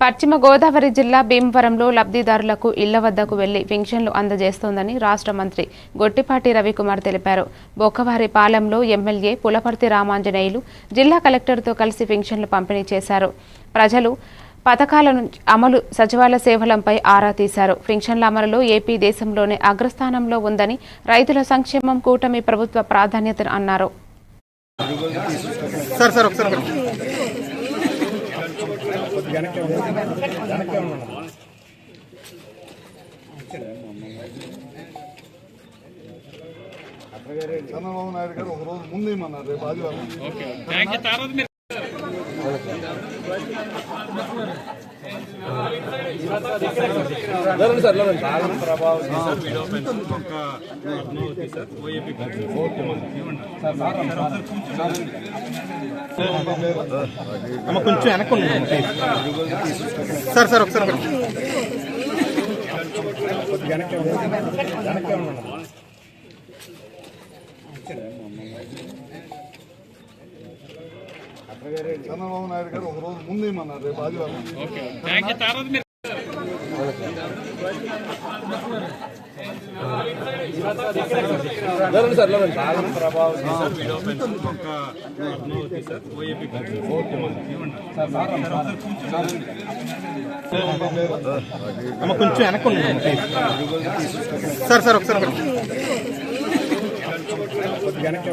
పశ్చిమ గోదావరి జిల్లా భీమవరంలో లబ్ధిదారులకు ఇళ్ళ వద్దకు వెళ్ళి పింఛన్లు అందజేస్తోందని రాష్ట్ర మంత్రి గొట్టిపాటి రవికుమార్ తెలిపారు. బొక్కవారి పాలెంలో ఎమ్మెల్యే పులపర్తి రామాంజనేయులు జిల్లా కలెక్టర్తో కలిసి పింఛన్లు పంపిణీ చేశారు. ప్రజలు పథకాల నుంచి అమలు సచివాలయ సేవలంపై ఆరా తీశారు. పింఛన్ల అమలులో ఏపీ దేశంలోనే అగ్రస్థానంలో ఉందని రైతుల సంక్షేమం కూటమి ప్రభుత్వ ప్రాధాన్యత అన్నారు. సార్ సార్ ఒకసారి చంద్రబాబు నాయుడు గారు ఒక రోజు ముందు ఇమ్మన్నారు రేపు ఆదివారం? కొంచెం వెనక్కి ఉండండి. సార్ సార్ ఒకసారి చంద్రబాబు నాయుడు గారు ఒక రోజు ముందు ఇమ్మన్నారు రేపు ఆదివారం. కొంచెం వెనక్కు సార్ సార్ ఒకసారి వెనక్కి